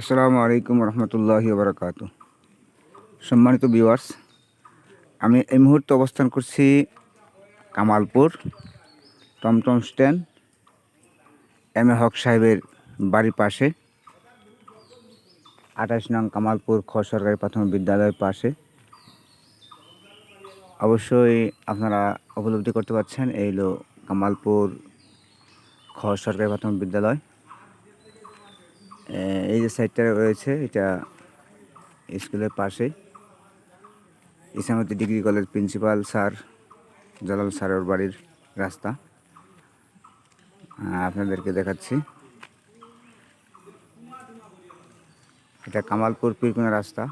আসসালামু আলাইকুম রহমতুল্লাহি বারকাত সম্মানিত ভিউয়ার্স আমি এই মুহূর্তে অবস্থান করছি কামালপুর টমটম স্ট্যান্ড, এম এ হক সাহেবের বাড়ির পাশে, আঠাশ নং কামালপুর খ সরকারি প্রাথমিক বিদ্যালয়ের পাশে। অবশ্যই আপনারা উপলব্ধি করতে পারছেন, এই হলো কামালপুর খ সরকারি প্রাথমিক বিদ্যালয়। এই যে সাইডটা রয়েছে, এটা স্কুলের পাশে Islamati degree college principal sir, Jalal স্যারের বাড়ির রাস্তা। আপনাদেরকে দেখাচ্ছি। এটা কামালপুর পীরকুনা রাস্তা।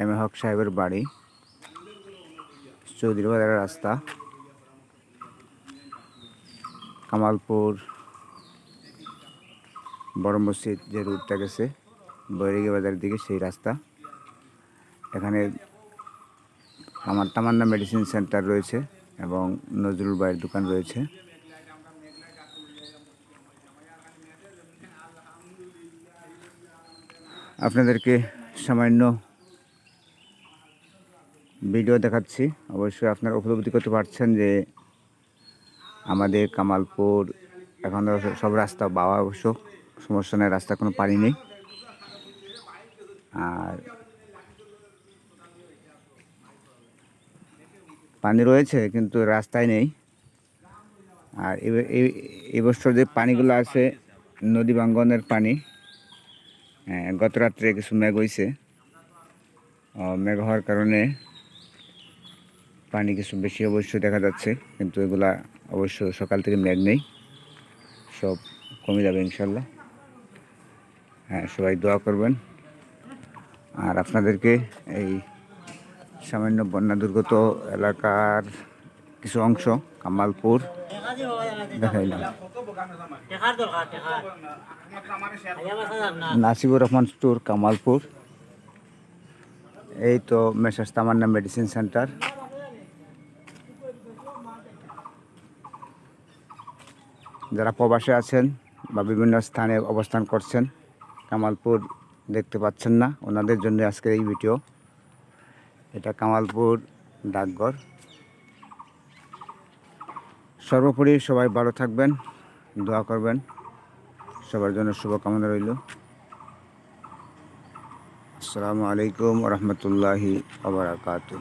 এম এ হক সাহেবের বাড়ি। চৌধুরী বাজারের রাস্তা। কামালপুর বড় মসজিদ যে রুটটা গেছে, বৈরাগী বাজারের দিকে সেই রাস্তা। এখানে আমার তামান্না মেডিসিন সেন্টার রয়েছে এবং নজরুল ভাইয়ের দোকান রয়েছে। আপনাদেরকে সামান্য ভিডিও দেখাচ্ছি। অবশ্যই আপনারা উপলব্ধি করতে পারছেন যে আমাদের কামালপুর এখন সব রাস্তা বাবা অবশ্য। সমস্যা নেই রাস্তা কোনো পানি নেই। আর পানি রয়েছে কিন্তু রাস্তায় নেই। আর এবছর যে পানিগুলো আছে নদী বাঙ্গনের পানি হ্যাঁ, গত রাত্রে কিছু মেঘ হয়েছে মেঘ হওয়ার কারণে পানি কিছু বেশি অবশ্যই দেখা যাচ্ছে কিন্তু এগুলা অবশ্য সকাল থেকে মেঘ নেই। সব কমে যাবে ইনশাল্লাহ। হ্যাঁ সবাই দোয়া করবেন। আর আপনাদেরকে এই সামান্য বন্যা দুর্গত এলাকার কিছু অংশ, কামালপুর, দেখাইলাম। নাসিবুর রহমান স্টোর, কামালপুর। এই তো মেসার্স তামান্না মেডিসিন সেন্টার। যারা প্রবাসে আছেন বা বিভিন্ন স্থানে অবস্থান করছেন কামালপুর দেখতে পাচ্ছেন না। ওনাদের জন্য আজকের এই ভিডিও এটা কামালপুর ডাকঘর। সর্বোপরি সবাই ভালো থাকবেন, দোয়া করবেন। সবার জন্য শুভকামনা রইল। আসসালামু আলাইকুম রহমতুল্লাহি আবরাকাতু